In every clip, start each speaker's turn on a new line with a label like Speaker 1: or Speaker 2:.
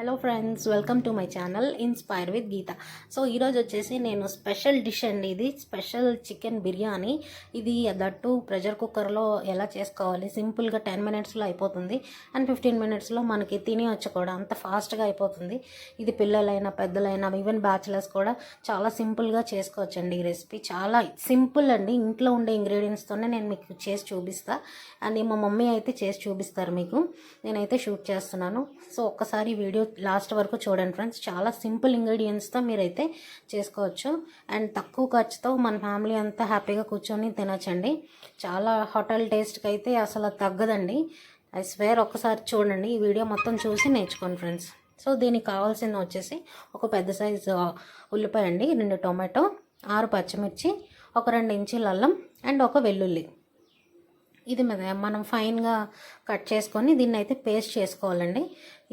Speaker 1: Hello friends welcome to my channel inspire with Geetha so ఈరోజు వచ్చేసి నేను special dish అండి ఇది స్పెషల్ చికెన్ బిర్యానీ. ఇది దట్టు ప్రెషర్ కుక్కర్లో ఎలా చేసుకోవాలి? సింపుల్గా టెన్ మినిట్స్లో అయిపోతుంది. అండ్ ఫిఫ్టీన్ మినిట్స్లో మనకి తినేయచ్చు కూడా అంత ఫాస్ట్గా అయిపోతుంది. ఇది పిల్లలైనా పెద్దలైనా ఈవెన్ బ్యాచిలర్స్ కూడా చాలా సింపుల్గా చేసుకోవచ్చండి ఈ రెసిపీ చాలా సింపుల్ అండి. ఇంట్లో ఉండే ఇంగ్రీడియంట్స్తోనే నేను మీకు చేసి చూపిస్తా. అండ్ మా మమ్మీ అయితే చేసి చూపిస్తారు మీకు. నేనైతే షూట్ చేస్తున్నాను. సో ఒక్కసారి వీడియో లాస్ట్ వరకు చూడండి ఫ్రెండ్స్. చాలా సింపుల్ ఇంగ్రీడియంట్స్తో మీరైతే చేసుకోవచ్చు. అండ్ తక్కువ ఖర్చుతో మన ఫ్యామిలీ అంతా హ్యాపీగా కూర్చొని తినొచ్చండి. చాలా హోటల్ టేస్ట్కి అయితే అసలు తగ్గదండి. ఐ స్వేర్ ఒక్కసారి చూడండి. ఈ వీడియో మొత్తం చూసి నేర్చుకోండి ఫ్రెండ్స్. సో దీనికి కావాల్సింది వచ్చేసి ఒక పెద్ద సైజు ఉల్లిపాయ అండి రెండు టొమాటో ఆరు పచ్చిమిర్చి ఒక రెండు ఇంచీల అల్లం అండ్ ఒక వెల్లుల్లి. ఇది మీద మనం ఫైన్గా కట్ చేసుకొని దీన్ని అయితే పేస్ట్ చేసుకోవాలండి.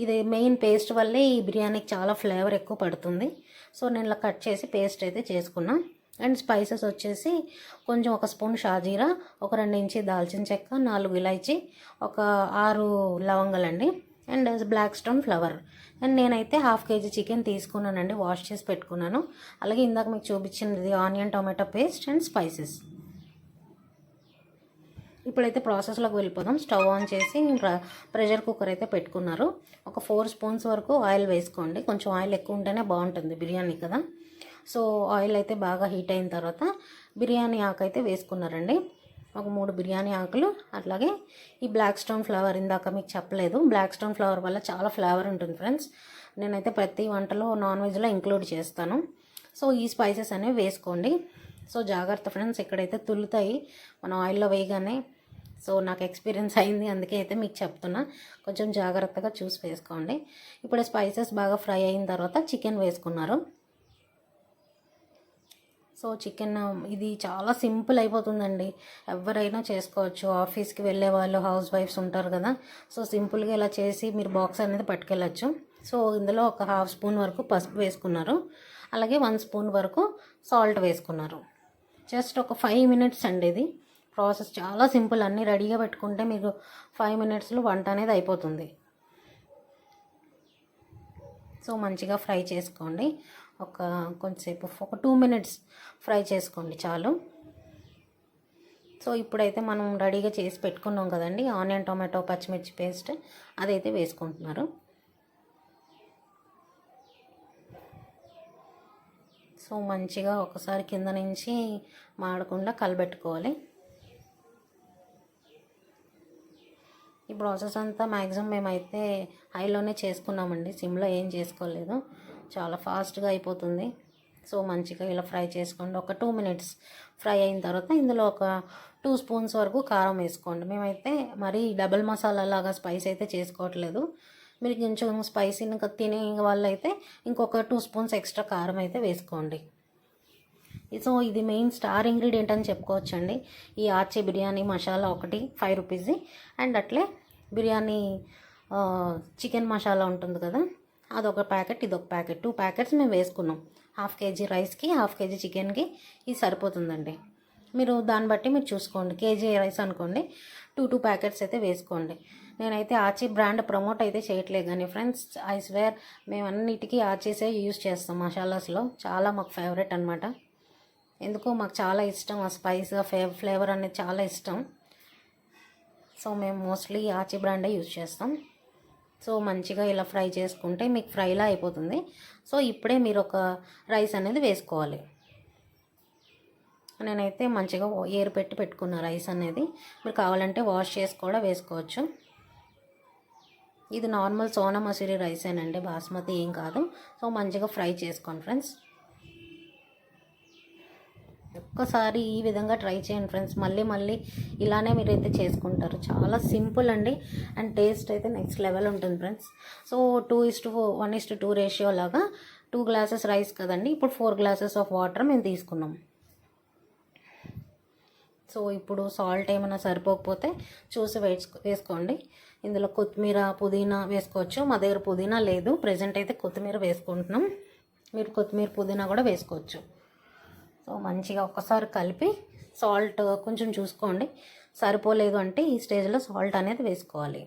Speaker 1: ఇది మెయిన్ పేస్ట్ వల్లే ఈ బిర్యానీకి చాలా ఫ్లేవర్ ఎక్కువ పడుతుంది. సో నేను ఇలా కట్ చేసి పేస్ట్ అయితే చేసుకున్నా. అండ్ స్పైసెస్ వచ్చేసి కొంచెం ఒక స్పూన్ షాజీరా ఒక రెండు ఇంచి దాల్చిన చెక్క నాలుగు ఇలాచి ఒక ఆరు లవంగలండి and black stone flower. And నేనైతే హాఫ్ కేజీ చికెన్ తీసుకున్నానండి వాష్ చేసి పెట్టుకున్నాను. అలాగే ఇందాక మీకు చూపించినది onion tomato paste and spices. ఇప్పుడైతే ప్రాసెస్లోకి వెళ్ళిపోదాం. స్టవ్ ఆన్ చేసి ప్ర- ప్రెషర్ కుక్కర్ అయితే పెట్టుకున్నారు. ఒక ఫోర్ స్పూన్స్ వరకు ఆయిల్ వేసుకోండి. కొంచెం ఆయిల్ ఎక్కువ ఉంటేనే బాగుంటుంది బిర్యానీ కదా. సో ఆయిల్ అయితే బాగా హీట్ అయిన తర్వాత బిర్యానీ ఆకు అయితే వేసుకున్నారండి. ఒక మూడు బిర్యానీ ఆకులు. అట్లాగే ఈ బ్లాక్ స్టోన్ ఫ్లవర్ ఇందాక మీకు చెప్పలేదు. బ్లాక్ స్టోన్ ఫ్లవర్ వల్ల చాలా ఫ్లేవర్ ఉంటుంది ఫ్రెండ్స్ నేనైతే ప్రతి వంటలో నాన్ వెజ్లో ఇంక్లూడ్ చేస్తాను. సో ఈ స్పైసెస్ అనేవి వేసుకోండి. సో జాగ్రత్త ఫ్రెండ్స్ ఇక్కడైతే తుల్లుతాయి మనం ఆయిల్లో వేయగానే సో నాకు ఎక్స్పీరియన్స్ అయింది అందుకే అయితే మీకు చెప్తున్నా. కొంచెం జాగ్రత్తగా చూసి వేసుకోండి. ఇప్పుడు స్పైసెస్ బాగా ఫ్రై అయిన తర్వాత చికెన్ వేసుకున్నారు. సో చికెన్ ఇది చాలా సింపుల్ అయిపోతుందండి. ఎవరైనా చేసుకోవచ్చు. ఆఫీస్కి వెళ్ళే వాళ్ళు హౌస్ వైఫ్స్ ఉంటారు కదా. సో సింపుల్గా ఇలా చేసి మీరు బాక్స్ అనేది పట్టుకెళ్ళచ్చు. సో ఇందులో ఒక హాఫ్ స్పూన్ వరకు పసుపు వేసుకున్నారు. అలాగే వన్ స్పూన్ వరకు సాల్ట్ వేసుకున్నారు. జస్ట్ ఒక ఫైవ్ మినిట్స్ అండి ఇది. ప్రాసెస్ చాలా సింపుల్. అన్నీ రెడీగా పెట్టుకుంటే మీకు ఫైవ్ మినిట్స్లో వంట అనేది అయిపోతుంది. సో మంచిగా ఫ్రై చేసుకోండి. ఒక కొంచెంసేపు ఒక టూ మినిట్స్ ఫ్రై చేసుకోండి చాలు. సో ఇప్పుడైతే మనం రెడీగా చేసి పెట్టుకున్నాం కదండి. ఆనియన్ టొమాటో పచ్చిమిర్చి పేస్ట్ అదైతే వేసుకుంటున్నారు. సో మంచిగా ఒకసారి కింద నుంచి మాడకుండా కలబెట్టుకోవాలి. ప్రాసెస్ అంతా మ్యాక్సిమం మేమైతే హైలోనే చేసుకున్నామండి. సిమ్లో ఏం చేసుకోలేదు. చాలా ఫాస్ట్గా అయిపోతుంది. సో మంచిగా ఇలా ఫ్రై చేసుకోండి. ఒక టూ మినిట్స్ ఫ్రై అయిన తర్వాత ఇందులో ఒక టూ స్పూన్స్ వరకు కారం వేసుకోండి. మేమైతే మరీ డబల్ మసాలా లాగా స్పైస్ అయితే చేసుకోవట్లేదు. మీరు కొంచెం స్పైసీ ఇంకా తినే వాళ్ళైతే ఇంకొక టూ స్పూన్స్ ఎక్స్ట్రా కారం అయితే వేసుకోండి. సో ఇది మెయిన్ స్టార్ ఇంగ్రీడియంట్ అని చెప్పుకోవచ్చండి. ఈ ఆచే బిర్యానీ మసాలా ఒకటి ఫైవ్ రూపీస్ది అండ్ అట్లే బిర్యానీ చికెన్ మసాలా ఉంటుంది కదా అదొక ప్యాకెట్ ఇదొక ప్యాకెట్. టూ ప్యాకెట్స్ మేము వేసుకున్నాం. హాఫ్ కేజీ రైస్కి హాఫ్ కేజీ చికెన్కి ఇది సరిపోతుందండి. మీరు దాన్ని బట్టి మీరు చూసుకోండి. కేజీ రైస్ అనుకోండి టూ టూ ప్యాకెట్స్ అయితే వేసుకోండి. నేనైతే ఆచి బ్రాండ్ ప్రమోట్ అయితే చేయట్లేదు కానీ ఫ్రెండ్స్ ఐ స్వేర్ మేము అన్నిటికీ ఆచీసే యూస్ చేస్తాం మసాలాస్లో. చాలా మాకు ఫేవరెట్ అనమాట ఎందుకో మాకు చాలా ఇష్టం ఆ స్పైస్ ఫ్లేవర్ అనేది చాలా ఇష్టం. సో మేము మోస్ట్లీ ఆచి బ్రాండే యూజ్ చేస్తాం. సో మంచిగా ఇలా ఫ్రై చేసుకుంటే మీకు ఫ్రైలా అయిపోతుంది. సో ఇప్పుడే మీరు ఒక రైస్ అనేది వేసుకోవాలి. నేనైతే మంచిగా ఏరు పెట్టి పెట్టుకున్న రైస్ అనేది మీరు కావాలంటే వాష్ చేసి కూడా వేసుకోవచ్చు. ఇది నార్మల్ సోనా మసూరి రైసేనండి బాస్మతి ఏం కాదు. సో మంచిగా ఫ్రై చేసుకోండి ఫ్రెండ్స్. ఒక్కసారి ఈ విధంగా ట్రై చేయండి ఫ్రెండ్స్. మళ్ళీ మళ్ళీ ఇలానే మీరైతే చేసుకుంటారు. చాలా సింపుల్ అండి. అండ్ టేస్ట్ అయితే నెక్స్ట్ లెవెల్ ఉంటుంది friends. So two is to one is to two ratio లాగా టూ గ్లాసెస్ రైస్ కదండి. ఇప్పుడు ఫోర్ గ్లాసెస్ ఆఫ్ వాటర్ మేము తీసుకున్నాం. సో ఇప్పుడు సాల్ట్ ఏమైనా సరిపోకపోతే చూసి వేసుకో వేసుకోండి. ఇందులో కొత్తిమీర పుదీనా వేసుకోవచ్చు. మా దగ్గర పుదీనా లేదు. ప్రజెంట్ అయితే కొత్తిమీర వేసుకుంటున్నాం. మీరు కొత్తిమీర పుదీనా కూడా వేసుకోవచ్చు. సో మంచిగా ఒక్కసారి కలిపి సాల్ట్ కొంచెం చూసుకోండి. సరిపోలేదు అంటే ఈ స్టేజ్లో సాల్ట్ అనేది వేసుకోవాలి.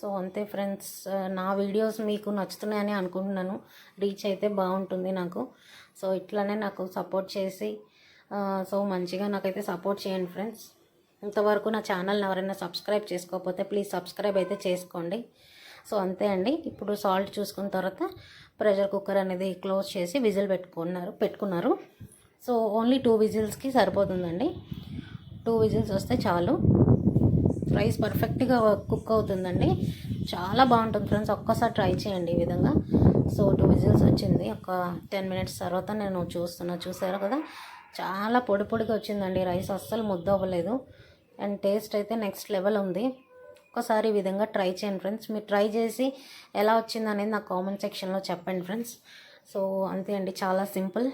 Speaker 1: సో అంతే ఫ్రెండ్స్ నా వీడియోస్ మీకు నచ్చుతున్నాయని అనుకుంటున్నాను. రీచ్ అయితే బాగుంటుంది నాకు. సో ఇట్లానే నాకు సపోర్ట్ చేసి సో మంచిగా నాకైతే సపోర్ట్ చేయండి ఫ్రెండ్స్. ఇంతవరకు నా ఛానల్ని ఎవరైనా సబ్స్క్రైబ్ చేసుకోకపోతే ప్లీజ్ సబ్స్క్రైబ్ అయితే చేసుకోండి. సో అంతే అండి. ఇప్పుడు సాల్ట్ చూసుకున్న తర్వాత ప్రెషర్ కుక్కర్ అనేది క్లోజ్ చేసి విజిల్ పెట్టుకున్నారు పెట్టుకున్నారు. సో ఓన్లీ టూ విజిల్స్కి సరిపోతుందండి. టూ విజిల్స్ వస్తే చాలు. రైస్ పర్ఫెక్ట్గా కుక్ అవుతుందండి. చాలా బాగుంటుంది ఫ్రెండ్స్. ఒక్కసారి ట్రై చేయండి ఈ విధంగా. సో టూ విజిల్స్ వచ్చింది. ఒక టెన్ మినిట్స్ తర్వాత నేను చూస్తున్నా. చూసారు కదా? చాలా పొడి పొడిగా వచ్చిందండి రైస్. అస్సలు ముద్ద అవ్వలేదు అండ్ టేస్ట్ అయితే నెక్స్ట్ లెవెల్ ఉంది. ఒక్కసారి ఈ విధంగా ట్రై చేయండి ఫ్రెండ్స్. మీరు ట్రై చేసి ఎలా వచ్చింది అనేది నాకు కామెంట్ సెక్షన్లో చెప్పండి ఫ్రెండ్స్. సో అంతే అండి. చాలా సింపుల్.